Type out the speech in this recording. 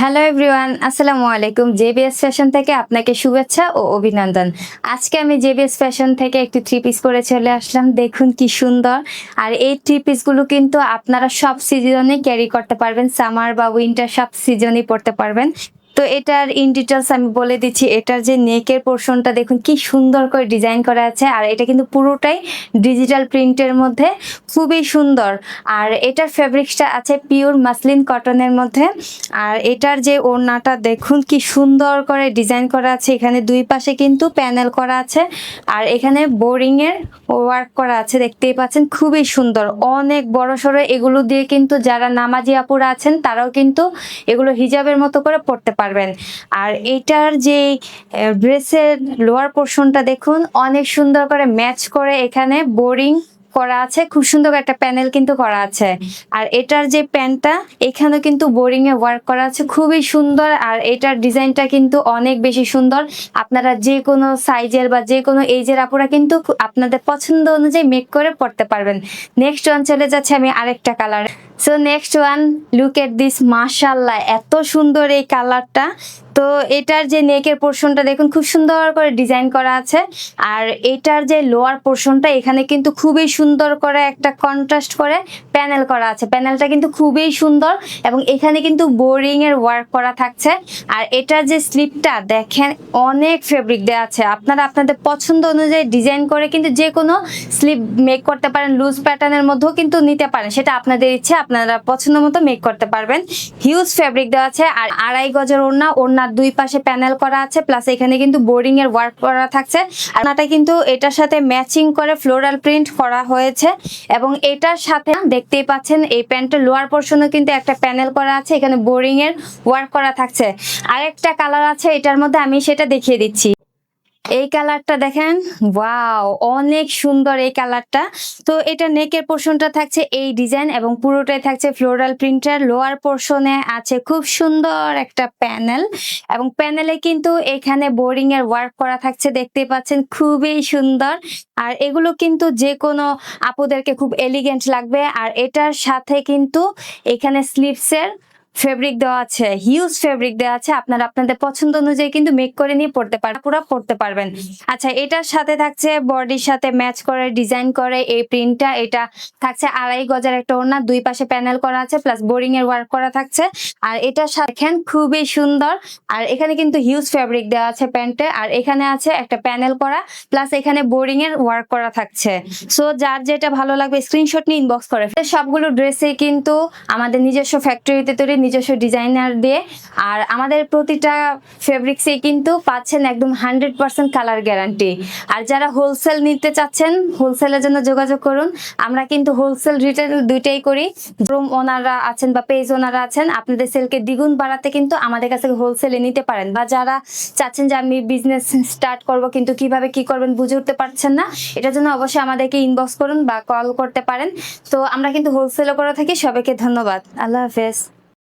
Hello everyone আসসালামু আলাইকুম। JBS fashion থেকে আপনাকে শুভেচ্ছা ও অভিনন্দন। আজকে আমি জেবিএস ফ্যাশন থেকে একটি থ্রি পিস পরে চলে আসলাম। দেখুন কি সুন্দর। আর এই থ্রি পিসগুলো কিন্তু আপনারা সব সিজনে ক্যারি করতে পারবেন। সামার বা উইন্টার সব সিজনই পড়তে পারবেন। তো এটার ইন ডিটেলস আমি বলে দিচ্ছি, এটার যে নেকের পোর্শনটা দেখুন, কি সুন্দর করে ডিজাইন করা আছে, আর এটা কিন্তু পুরোটাই ডিজিটাল প্রিন্টের মধ্যে, খুবই সুন্দর। আর এটার ফেব্রিক্সটা আছে পিওর মাসলিন কটনের মধ্যে, আর এটার যে ওড়নাটা দেখুন, কি সুন্দর করে ডিজাইন করা আছে, এখানে দুই পাশে কিন্তু প্যানেল করা আছে, আর এখানে বোরিংয়ের ওয়ার্ক করা আছে, দেখতেই পাচ্ছেন, খুবই সুন্দর। অনেক বড় সড়ো এগুলো দিয়ে কিন্তু যারা নামাজি আপুরা আছেন, তারাও কিন্তু এগুলো হিজাবের মতো করে পড়তে পারবেন। আর এটার যে ড্রেসের লোয়ার পোর্শনটা দেখুন, অনেক সুন্দর করে ম্যাচ করে এখানে বোরিং করা আছে, খুব সুন্দর একটা প্যানেল কিন্তু করা আছে। আর এটার যে প্যান্টটা এখানে কিন্তু বোরিং এ ওয়ার্ক করা আছে, খুবই সুন্দর। আর এটার ডিজাইনটা কিন্তু অনেক বেশি সুন্দর। আপনারা যে কোনো সাইজের বা যে কোনো এজের আপুরা কিন্তু আপনাদের পছন্দ অনুযায়ী মেক করে পড়তে পারবেন। নেক্সট ওয়ান চলে যাচ্ছে আমি আরেকটা colour so next one look at this মাশাল্লাহ এত সুন্দর এই কালারটা তো এটার যে নেকের পোর্শনটা দেখুন, খুব সুন্দর করে ডিজাইন করা আছে। আর এটার যে লোয়ার পোর্শনটা এখানে কিন্তু খুবই সুন্দর করে একটা কন্ট্রাস্ট করে প্যানেল করা আছে। প্যানেলটা কিন্তু খুবই সুন্দর এবং এখানে কিন্তু বোরিং এর ওয়ার্ক করা থাকছে। আর এটার যে স্লিপটা দেখেন, অনেক ফেব্রিক দেওয়া আছে। আপনারা আপনাদের পছন্দ অনুযায়ী ডিজাইন করে কিন্তু যে কোনো স্লিপ মেক করতে পারেন। লুজ প্যাটার্নের মধ্যেও কিন্তু নিতে পারেন। সেটা আপনাদের ইচ্ছে, আপনারা পছন্দ মতো মেক করতে পারবেন। হিউজ ফেব্রিক দেওয়া আছে। আর আড়াই গজের ওড়না ওড়নার দুই পাশে প্যানেল করা আছে প্লাস এখানে কিন্তু বোর্ডিং এর ওয়ার্ক করা থাকছে। আর নাটা কিন্তু এটার সাথে ম্যাচিং করে ফ্লোরাল প্রিন্ট করা হয়েছে। এবং এটার সাথে দেখতেই পাচ্ছেন, এই প্যান্টের লোয়ার পোর্শনও কিন্তু একটা প্যানেল করা আছে, এখানে বোরিং এর ওয়ার্ক করা থাকছে। আরেকটা কালার আছে, এটার মধ্যে আমি সেটা দেখিয়ে দিচ্ছি। এই কালারটা দেখেন, ওয়াও, অনেক সুন্দর এই কালারটা। তো এটা নেকের পোর্শনটা থাকছে এই ডিজাইন এবং পুরোটাই থাকছে ফ্লোরাল প্রিন্টার। লোয়ার পোর্শনে আছে খুব সুন্দর একটা প্যানেল এবং প্যানেলে কিন্তু এখানে বোরিং এর ওয়ার্ক করা থাকছে দেখতে পাচ্ছেন, খুবই সুন্দর। আর এগুলো কিন্তু যে কোনো আপুদেরকে খুব এলিগেন্ট লাগবে। আর এটার সাথে কিন্তু এখানে স্লিপসের ফেব্রিক দেওয়া আছে হিউজ ফেব্রিক দেওয়া আছে, আপনারা আপনাদের পছন্দ অনুযায়ী কিন্তু মেক করে নিয়ে পড়তে পারবেন পুরো পড়তে পারবেন। আচ্ছা এটার সাথে থাকছে বডির সাথে ম্যাচ করে ডিজাইন করে, এই প্রিন্টটা এটা থাকছে আড়াই গজের একটা ওড়না, দুই পাশে প্যানেল করা আছে প্লাস বোরিং এর ওয়ার্ক করা থাকছে। আর এটার সাথে খুবই সুন্দর। আর এখানে কিন্তু হিউজ ফেব্রিক দেওয়া আছে প্যান্টে আর এখানে আছে একটা প্যানেল করা প্লাস এখানে বোরিং এর ওয়ার্ক করা থাকছে। সো যার যেটা ভালো লাগবে স্ক্রিনশট নিয়ে ইনবক্স করে সবগুলো ড্রেসে কিন্তু আমাদের নিজস্ব ফ্যাক্টরিতে তৈরি নিজস্ব ডিজাইনার দিয়ে। আর আমাদের প্রতিটা ফেব্রিক্সে কিন্তু পাচ্ছেন একদম হান্ড্রেড পার্সেন্ট কালার গ্যারান্টি আর যারা হোলসেল নিতে চাচ্ছেন হোলসেলের জন্য যোগাযোগ করুন। আমরা কিন্তু হোলসেল রিটেল দুইটাই করি। রুম ওনাররা আছেন বা পেজ ওনারা আছেন, আপনাদের সেলকে দ্বিগুণ বাড়াতে কিন্তু আমাদের কাছে হোলসেলে নিতে পারেন। বা যারা চাচ্ছেন যে আমি বিজনেস স্টার্ট করব, কিন্তু কীভাবে কি করবেন বুঝে উঠতে পারছেন না, এটার জন্য অবশ্যই আমাদেরকে ইনবক্স করুন বা কল করতে পারেন। তো আমরা কিন্তু হোলসেলও করে থাকি। সবাইকে ধন্যবাদ। আল্লাহ হাফেজ।